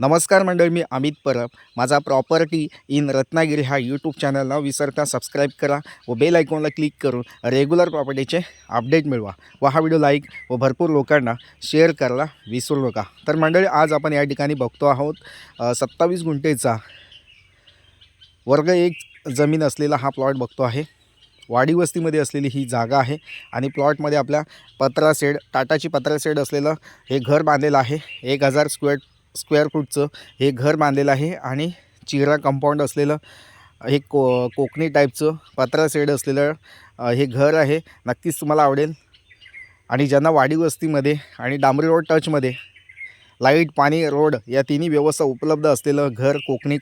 नमस्कार मंडळी मी अमित परब. माझा प्रॉपर्टी इन रत्नागिरी हा यूट्यूब चॅनल न विसरता सबस्क्राईब करा व बेल आयकॉनला क्लिक करून रेग्युलर प्रॉपर्टीचे अपडेट मिळवा व हा व्हिडिओ लाईक व भरपूर लोकांना शेअर करायला विसरू नका. तर मंडळी आज आपण या ठिकाणी बघतो आहोत सत्तावीस गुंठेचा वर्ग एक जमीन असलेला हा प्लॉट बघतो आहे. वाडी वस्तीमध्ये असलेली ही जागा आहे आणि प्लॉटमध्ये आपल्या पत्रा सेड टाटाची पत्रा सेड असलेलं हे घर बांधलेलं आहे. एक हजार स्क्वेअर स्क्वेअर फूटचं हे घर बांधलेलं आहे आणि चिरा कंपाऊंड असलेलं हे को कोकणी टाईपचं पत्रा सेड असलेलं हे घर आहे. नक्कीच तुम्हाला आवडेल. आणि ज्यांना वाडी वस्तीमध्ये आणि डांबरी रोड टचमध्ये लाइट पाणी रोड या तिन्ही व्यवस्था उपलब्ध असलेलं घर कोकणी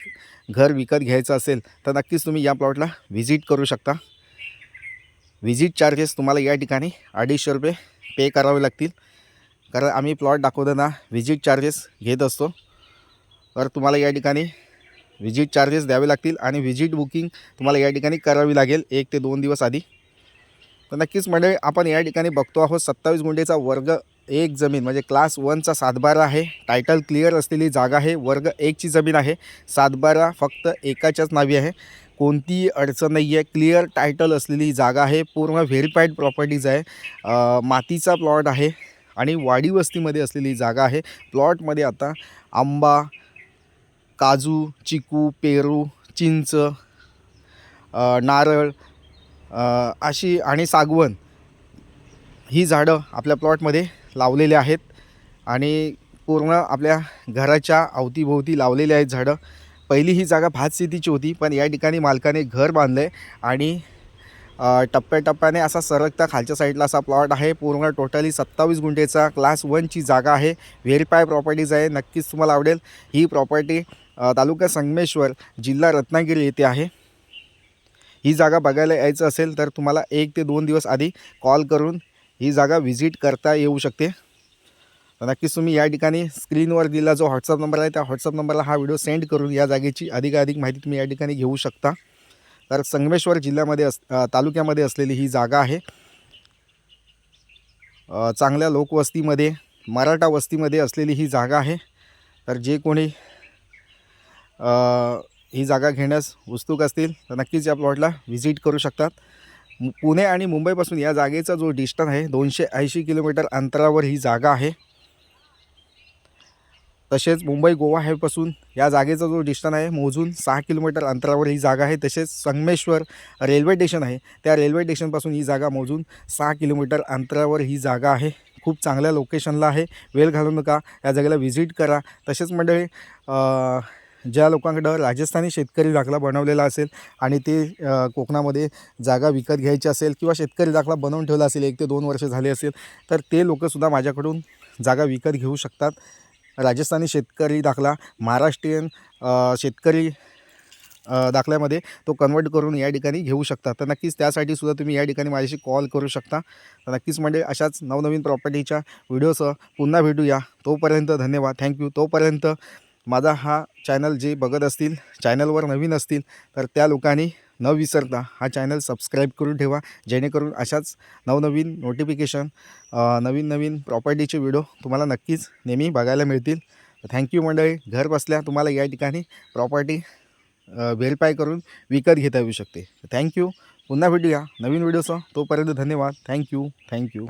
घर विकत घ्यायचं असेल तर नक्कीच तुम्ही या प्लॉटला व्हिजिट करू शकता. व्हिजिट चार्जेस तुम्हाला या ठिकाणी अडीचशे रुपये पे करावे लागतील. कारण आम्ही प्लॉट दाखवताना व्हिजिट चार्जेस घेत असतो. तर तुम्हाला या ठिकाणी व्हिजिट चार्जेस द्यावे लागतील आणि व्हिजिट बुकिंग तुम्हाला या ठिकाणी करावी लागेल एक ते दोन दिवस आधी. तर नक्कीच म्हणजे आपण या ठिकाणी बघतो आहोत सत्तावीस गुंडेचा वर्ग एक जमीन म्हणजे क्लास वनचा सातबारा आहे. टायटल क्लिअर असलेली जागा आहे. वर्ग एकची जमीन आहे. सातबारा फक्त एकाच्याच नावी आहे. कोणतीही अडचण नाही आहे क्लिअर टायटल असलेली जागा आहे. पूर्ण व्हेरीफाईड प्रॉपर्टीज आहे. मातीचा प्लॉट आहे. आणि वाडी वस्तीमध्ये असलेली जागा आहे. प्लॉटमध्ये आता आंबा काजू चिकू पेरू चिंच नारळ अशी आणि सागवण ही झाडं आपल्या प्लॉटमध्ये लावलेली आहेत. आणि पूर्ण आपल्या घराच्या अवतीभोवती लावलेली आहेत झाडं. पहिली ही जागा भात शेतीची होती पण या ठिकाणी मालकाने घर बांधलं आहे आणि टप्प्याटप्प्याने असा सरकता खालच्या साईडला असा प्लॉट आहे. पूर्ण टोटली सत्तावीस गुंठेचा क्लास वनची जागा आहे. व्हेरीफाय प्रॉपर्टीज आहे. नक्कीच तुम्हाला आवडेल. ही प्रॉपर्टी तालुका संगमेश्वर जिल्हा रत्नागिरी येथे आहे. ही जागा बघायला यायचं असेल तर तुम्हाला एक ते दोन दिवस आधी कॉल करून ही जागा व्हिजिट करता येऊ शकते. नक्कीच तुम्ही या ठिकाणी स्क्रीनवर दिला जो व्हॉट्सअप नंबर आहे त्या व्हॉट्सअप नंबरला हा व्हिडिओ सेंड करून या जागेची अधिकाधिक माहिती तुम्ही या ठिकाणी घेऊ शकता. तर संगमेश्वर जिल्ह्यामध्ये अस तालुक्यामध्ये असलेली ही जागा आहे. चांगल्या लोकवस्तीमध्ये मराठा वस्तीमध्ये असलेली ही जागा आहे. तर जे कोणी ही जागा घेण्यास उत्सुक असतील तर नक्कीच या प्लॉटला व्हिजिट करू शकतात. पुणे आणि मुंबईपासून या जागेचा जो डिस्टन्स आहे दोनशे ऐंशी किलोमीटर अंतरावर ही जागा आहे. तसेच मुंबई गोवा हायवेपासून या जागेचा जो डिस्टन्स आहे मोजून सहा किलोमीटर अंतरावर ही जागा आहे. तसेच संगमेश्वर रेल्वे स्टेशन आहे. त्या रेल्वे स्टेशनपासून ही जागा मोजून सहा किलोमीटर अंतरावर ही जागा आहे. खूप चांगल्या लोकेशनला आहे. वेळ घालू नका. या जागेला व्हिजिट करा. तसेच मंडळी ज्या लोकांकडं राजस्थानी शेतकरी दाखला बनवलेला असेल आणि ते कोकणामध्ये जागा विकत घ्यायची असेल किंवा शेतकरी दाखला बनवून ठेवला असेल एक ते दोन वर्ष झाले असेल तर ते लोकंसुद्धा माझ्याकडून जागा विकत घेऊ शकतात. राजस्थानी शेतकरी दाखला महाराष्ट्रीयन शेतकरी दाखल्यामध्ये तो कन्वर्ट करून या ठिकाणी घेऊ शकता. तर नक्कीच त्यासाठी सुद्धा तुम्ही या ठिकाणी माझ्याशी कॉल करू शकता. तर नक्कीच म्हणजे अशाच नवनवीन प्रॉपर्टीच्या व्हिडिओसह पुन्हा भेटूया. तोपर्यंत धन्यवाद. थँक्यू तोपर्यंत माझा हा चॅनल जे बघत असतील चॅनलवर नवीन असतील तर त्या लोकांनी न विसरता हा चॅनल सबस्क्राईब करून ठेवा जेणेकरून अशाच नवनवीन नोटिफिकेशन नवीन नवीन प्रॉपर्टीचे व्हिडिओ तुम्हाला नक्कीच नेहमी बघायला मिळतील. थँक्यू मंडळी. घर बसल्या तुम्हाला या ठिकाणी प्रॉपर्टी व्हेरीफाय करून विकत घेता येऊ शकते. थँक्यू पुन्हा भेटूया नवीन व्हिडिओसह तोपर्यंत धन्यवाद. Thank you thank you